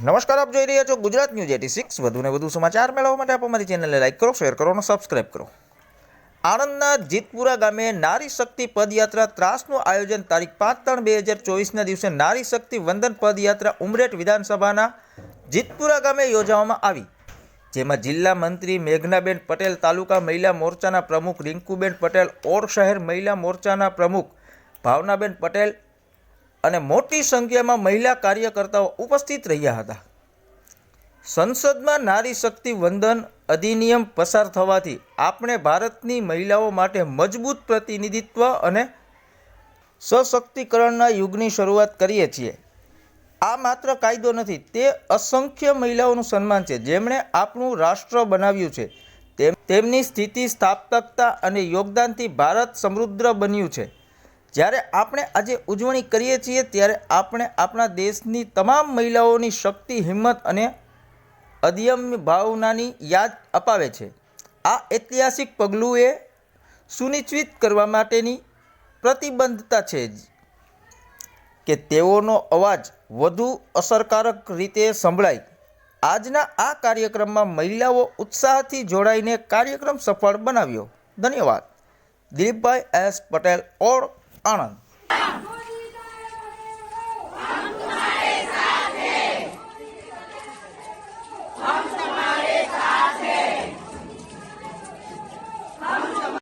નમસ્કાર, આપ જોઈ રહ્યા છો ગુજરાત ન્યૂઝ એટી સિક્સ. વધુને વધુ સમાચાર મેળવવા માટે આપ અમારી ચેનલને લાઇક કરો, શેર કરો અને સબસ્ક્રાઇબ કરો. આણંદના જીતપુરા ગામે નારી શક્તિ પદયાત્રા ત્રાસનું આયોજન તારીખ પાંચ ત્રણ બે હજાર ચોવીસના દિવસે નારી શક્તિ વંદન પદયાત્રા ઉમરેઠ વિધાનસભાના જીતપુરા ગામે યોજવામાં આવી. જેમાં જિલ્લા મંત્રી મેઘનાબેન પટેલ, તાલુકા મહિલા મોરચાના પ્રમુખ રિંકુબેન પટેલ, ઓર શહેર મહિલા મોરચાના પ્રમુખ ભાવનાબેન પટેલ અને મોટી સંખ્યામાં મહિલા કાર્યકર્તાઓ ઉપસ્થિત રહ્યા હતા. સંસદમાં નારી શક્તિ વંદન અધિનિયમ પસાર થવાથી આપણે ભારતની મહિલાઓ માટે મજબૂત પ્રતિનિધિત્વ અને સશક્તિકરણના યુગની શરૂઆત કરીએ છીએ. આ માત્ર કાયદો નથી, તે અસંખ્ય મહિલાઓનું સન્માન છે. જેમણે આપણું રાષ્ટ્ર બનાવ્યું છે. તેમ, તેમની સ્થિતિ, સ્થાપકતા અને યોગદાનથી ભારત સમૃદ્ધ બન્યું છે. જ્યારે આપણે આજે ઉજવણી કરીએ છીએ, ત્યારે આપણે આપણા દેશની તમામ મહિલાઓની શક્તિ, હિંમત અને અદમ્ય ભાવનાની યાદ અપાવે છે. આ ઐતિહાસિક પગલું એ સુનિશ્ચિત કરવા માટેની પ્રતિબદ્ધતા છે કે તેઓનો અવાજ વધુ અસરકારક રીતે સંભળાય. આજના આ કાર્યક્રમમાં મહિલાઓ ઉત્સાહથી જોડાઈને કાર્યક્રમ સફળ બનાવ્યો. ધન્યવાદ. દિલીપભાઈ એસ પટેલ ઓર Anand.